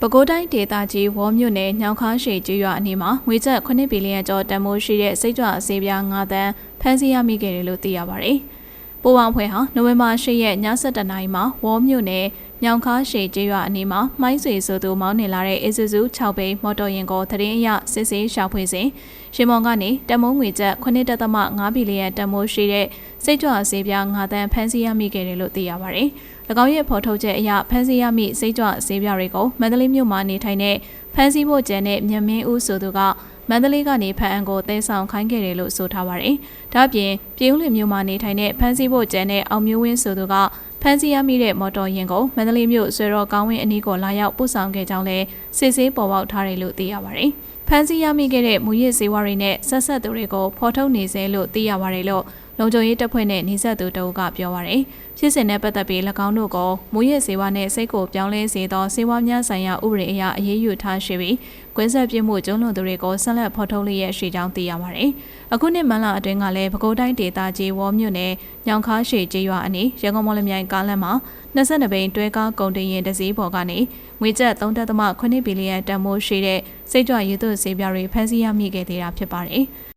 ပဲခူးတိုင်းဒေသကြီးဝေါ်မြို့နယ်ညောင်ခါရှိကျွရွာအနီးမှာငွေကျပ်9ဘီလီယံကျော်တန်ဖိုးရှိတဲ့စိတ်ကြွအစေးပြား9တန်းဖမ်းဆီးရမိခဲ့တယ်လို့သိရပါတယ်။ပိုးပေါင်းဖွဲ့ဟာနိုဝင်ဘာ10ရက်ည7:00နာရီမှာဝေါ်မြို့နယ် ညောင်ခါရှိကျွရွာအနီးမှာမိုင်းဆွေဆိုသူမောင်းနေလာတဲ့ Isuzu 6ဘိန်းမော်တော်ယာဉ်ကိုသတင်းအရစစ်ဆေးရှာဖွေစဉ်ရှင်မောင်ကနေတမုံငွေကျပ်9.5ဘီလီယံတန်ဖိုးရှိတဲ့စိတ်ကြွအစေးပြား9တန်းဖမ်းဆီးရမိခဲ့တယ်လို့သိရပါတယ်။၎င်းရဲ့ဖော်ထုတ်ချက်အရဖမ်းဆီးရမိစိတ်ကြွဆေးပြားတွေကိုမန္တလေးမြို့မှာနေထိုင်တဲ့ဖမ်းဆီးဖို့ကြံတဲ့မြမင်းဦးဆိုသူကမန္တလေးကနေဖန်အံကိုတဲဆောင်ခိုင်းခဲ့တယ်လို့ဆိုထားပါတယ်။ဒါ့အပြင်ပြည်ဦးလွင်မြို့မှာနေထိုင်တဲ့ဖမ်းဆီးဖို့ကြံတဲ့အောင်မျိုးဝင်းဆိုသူက ဖမ်းဆီးရမိတဲ့မော်တော်ယာဉ်ကိုမန္တလေးမြို့ဆွေရော်ကောင်းဝင်းအနီးကိုလာရောက်ပို့ဆောင်ခဲ့ကြောင်းလည်းစစ်ဆေးပေါ်ပေါက်ထားတယ်လို့သိရပါတယ်။ဖမ်းဆီးရမိခဲ့တဲ့မူရစ်စေဝါတွေနဲ့ဆက်ဆက်သူတွေကိုဖော်ထုတ်နေစေလို့သိရပါတယ်လို့ လုံခြုံရေးတပ်ဖွဲ့နဲ့နှိစက်သူတအုပ်ကပြောပါရယ်ဖြစ်စဉ်နဲ့ပတ်သက်ပြီး၎င်းတို့ကမူရစ်စေဝါနဲ့စိတ်ကိုပြောင်းလဲစေသောစေဝါများဆိုင်ရာဥပဒေအရအရေးယူထားရှိပြီးကွင်းဆက်ပြမှုကျုံးလွန်သူတွေကိုဆက်လက်ဖော်ထုတ်လျက်ရှိကြောင်းသိရပါရယ်အခုနှစ်မန်လာအတွင်းကလည်းပဲခူးတိုင်းဒေသကြီးဝေါ်မြို့နယ်ညောင်ခါရှိကျေးရွာအနီးရန်ကုန်မော်လမြိုင်ကားလမ်းမှာ22ဘိန်းတွဲကားကုန်တင်ရင်တစည်းပေါ်ကနေငွေကျပ်3.8ဘီလီယံတန်ဖိုးရှိတဲ့စိတ်ကြွရည်သွတ်ဆေးပြားတွေဖမ်းဆီးရမိခဲ့သေးတာဖြစ်ပါတယ်။